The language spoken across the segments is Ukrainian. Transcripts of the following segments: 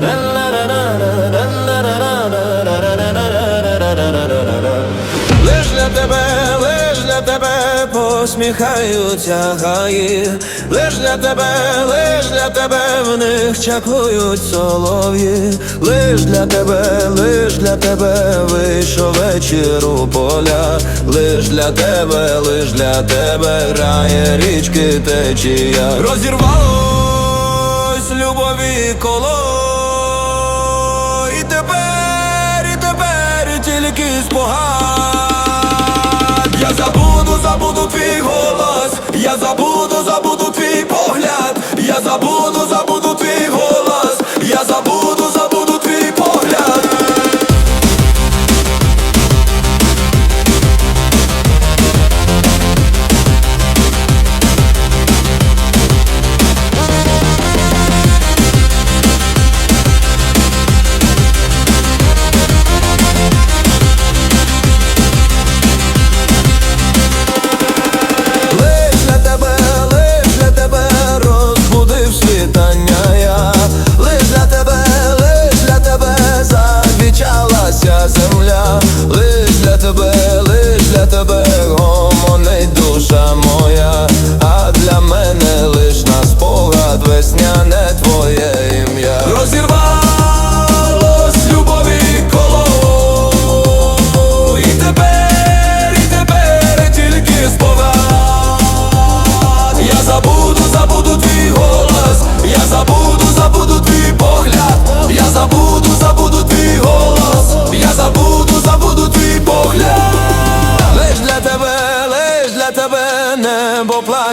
Then посміхаються гаї, лиш для тебе, лиш для тебе в них чаклують солов'ї, лиш для тебе, лиш для тебе вийшов вечір у поля, лиш для тебе, лиш для тебе грає річки течія. Розірвалось любові коло. І тепер, і тепер тільки спогад забуду, твій голос, я забуду, забуду твій погляд, я забуду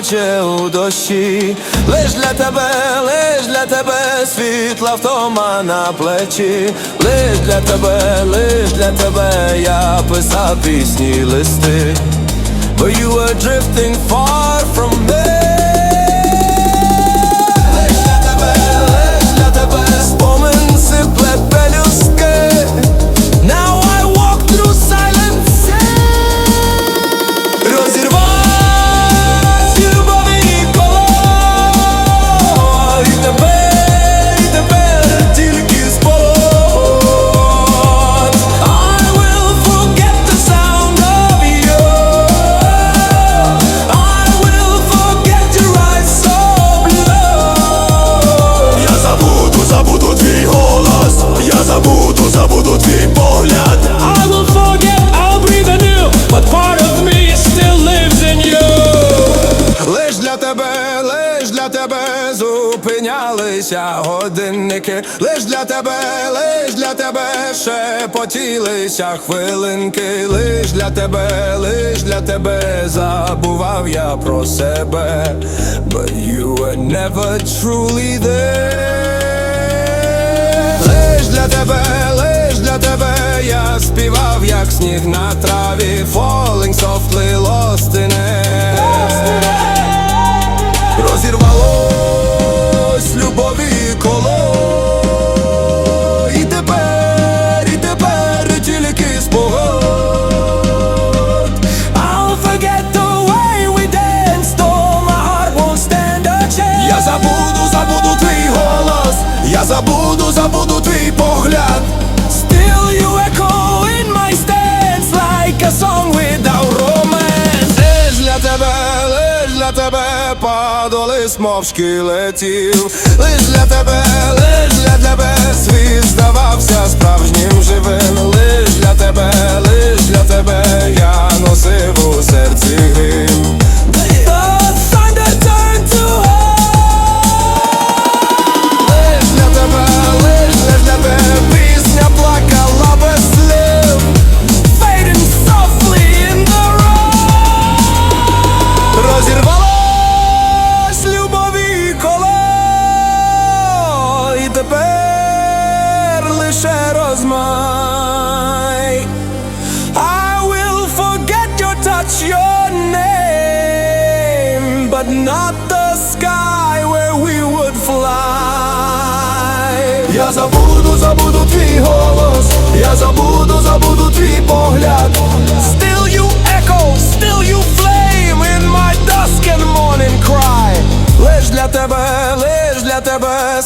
плаче у дощі. Лиш для тебе, лиш для тебе світла втома на плечі. Лиш для тебе, лиш для тебе я писав пісні листи. But you were drifting far from me зупинялися годинники, лиш для тебе, лиш для тебе шепотілися хвилинки, лиш для тебе, лиш для тебе забував я про себе, but you were never truly there. Лиш для тебе, лиш для тебе я співав, як сніг на траві, falling softly lost забуду, забуду твій погляд. Still you echo in my stance Like a song without romance. Лиш для тебе, лиш для тебе Подолис мовчки летів Лиш для тебе, лиш для тебе Світ здавався справжнім живим. Лиш для тебе, лиш для тебе Я носив name But not the sky where we would fly Я забуду, забуду твій голос, я забуду, забуду твій погляд.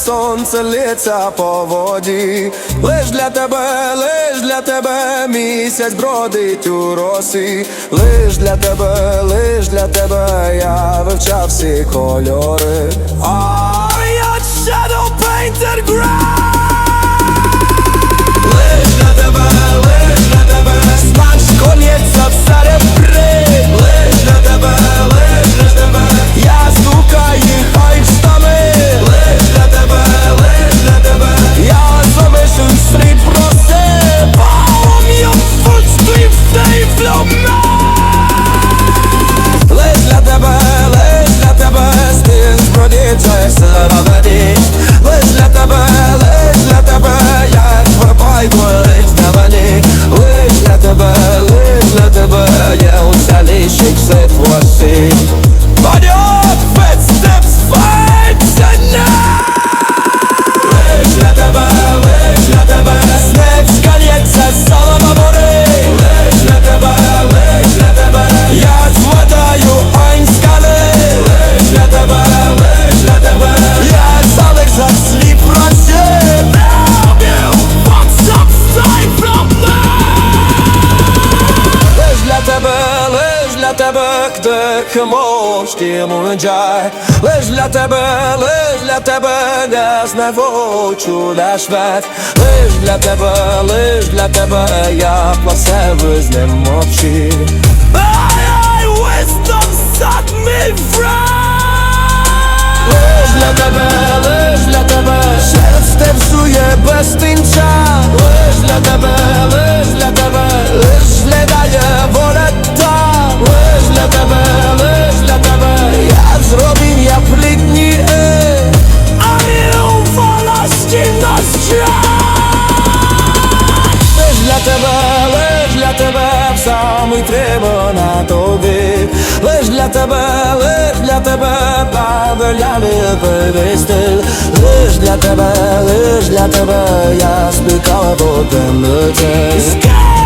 Сонце лється по воді. Лиш для тебе, лиш для тебе місяць бродить у росі. Лиш для тебе, лиш для тебе я вивчав всі кольори. You shadow painted Лиш kde хмошки мунджай Лиш для тебе, лиш для тебе, не зневочу наш свет. Лиш для тебе, лиш для тебе, я про себе з ним мовчи. Ай, wisdom set me free. Лиш для тебе, лиш для тебе, серце псує без тинча тебе, лиш для тебе, бабелями вивести Лиш для тебе, лиш для тебе, я спікала по темноті